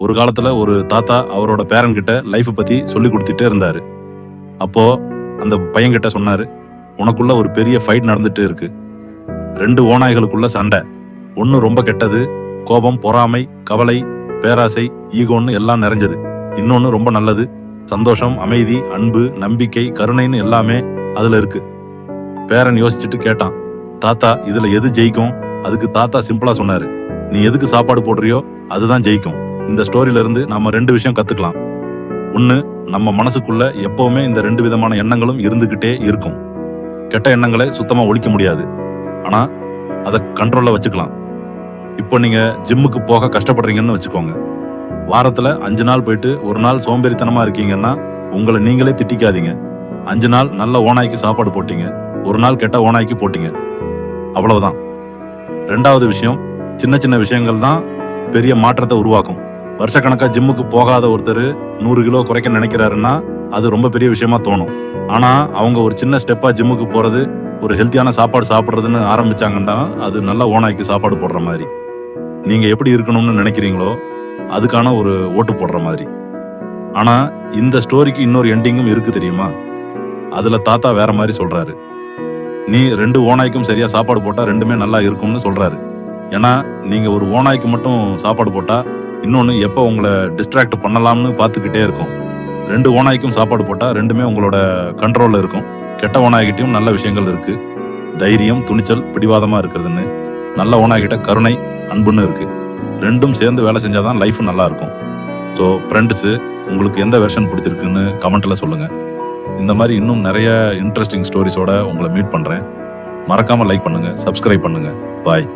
ஒரு காலத்துல ஒரு தாத்தா அவரோட பேரன் கிட்ட லைஃப் பத்தி சொல்லி கொடுத்துட்டே இருந்தாரு. அப்போ அந்த பையன்கிட்ட சொன்னாரு உனக்குள்ள ஒரு பெரிய ஃபைட் நடந்துட்டு இருக்கு. ரெண்டு ஓநாய்களுக்குள்ள சண்டை. ஒன்று ரொம்ப கெட்டது கோபம் பொறாமை கவலை பேராசை ஈகோன்னு எல்லாம் நிறைஞ்சது. இன்னொன்று ரொம்ப நல்லது சந்தோஷம் அமைதி அன்பு நம்பிக்கை கருணைன்னு எல்லாமே அதுல இருக்கு. பேரன் யோசிச்சுட்டு கேட்டான் தாத்தா இதுல எது ஜெயிக்கும்? அதுக்கு தாத்தா சிம்பிளா சொன்னாரு நீ எதுக்கு சாப்பாடு போடுறியோ அதுதான் ஜெயிக்கும். இந்த ஸ்டோரியில இருந்து ரெண்டு விஷயம் கத்துக்கலாம். ஒன்று நம்ம மனசுக்குள்ள எப்பவுமே இந்த ரெண்டு விதமான எண்ணங்களும் இருந்துகிட்டே இருக்கும். கெட்ட எண்ணங்களை சுத்தமா ஒழிக்க முடியாது. ஆனா அதை கண்ட்ரோல்ல வச்சுக்கலாம். இப்போ நீங்க ஜிம்முக்கு போக கஷ்டப்படுறீங்கன்னு வச்சுக்கோங்க. வாரத்துல அஞ்சு நாள் போயிட்டு ஒரு நாள் சோம்பேறித்தனமா இருக்கீங்கன்னா உங்களை நீங்களே திட்டிக்காதீங்க. அஞ்சு நாள் நல்ல ஓனாய்க்கு சாப்பாடு போட்டீங்க. ஒரு நாள் கெட்ட ஓனாய்க்கு போட்டீங்க. அவ்வளவுதான். ரெண்டாவது விஷயம் சின்ன சின்ன விஷயங்கள் தான் பெரிய மாற்றத்தை உருவாக்கும். வருஷக்கணக்கா ஜிம்முக்கு போகாத ஒருத்தர் நூறு கிலோ குறைக்க நினைக்கிறாருன்னா அது ரொம்ப பெரிய விஷயமா தோணும். ஆனா அவங்க ஒரு சின்ன ஸ்டெப்பா ஜிம்முக்கு போறது ஒரு ஹெல்த்தியான சாப்பாடு சாப்பிட்றதுன்னு ஆரம்பிச்சாங்கன்னா அது நல்ல ஓனாய்க்கு சாப்பாடு போடுற மாதிரி. நீங்க எப்படி இருக்கணும்னு நினைக்கிறீங்களோ அதுக்கான ஒரு ஓட்டு போடுற மாதிரி. ஆனா இந்த ஸ்டோரிக்கு இன்னொரு எண்டிங்கும் இருக்கு தெரியுமா? அதுல தாத்தா வேற மாதிரி சொல்றாரு. நீ ரெண்டு ஓனாய்க்கும் சரியா சாப்பாடு போட்டா ரெண்டுமே நல்லா இருக்கும்னு சொல்றாரு. ஏன்னா நீங்க ஒரு ஓனாய்க்கு மட்டும் சாப்பாடு போட்டா இன்னொன்று எப்போ உங்களை டிஸ்ட்ராக்ட் பண்ணலாம்னு பார்த்துக்கிட்டே இருக்கும். ரெண்டு ஓனாய்க்கும் சாப்பாடு போட்டால் ரெண்டுமே உங்களோட கண்ட்ரோலில் இருக்கும். கெட்ட ஓனாய்கிட்டையும் நல்ல விஷயங்கள் இருக்குது தைரியம் துணிச்சல் பிடிவாதமாக இருக்கிறதுன்னு. நல்ல ஓனாய்கிட்ட கருணை அன்புன்னு இருக்குது ரெண்டும் சேர்ந்து வேலை செஞ்சால் தான் லைஃப் நல்லாயிருக்கும் ஸோ ஃப்ரெண்ட்ஸு உங்களுக்கு எந்த வெர்ஷன் பிடிச்சிருக்குன்னு கமெண்ட்டில் சொல்லுங்கள் இந்த மாதிரி இன்னும் நிறைய இன்ட்ரெஸ்டிங் ஸ்டோரிஸோட உங்களை மீட் பண்ணுறேன் மறக்காமல் லைக் பண்ணுங்கள் சப்ஸ்கிரைப் பண்ணுங்கள் பாய்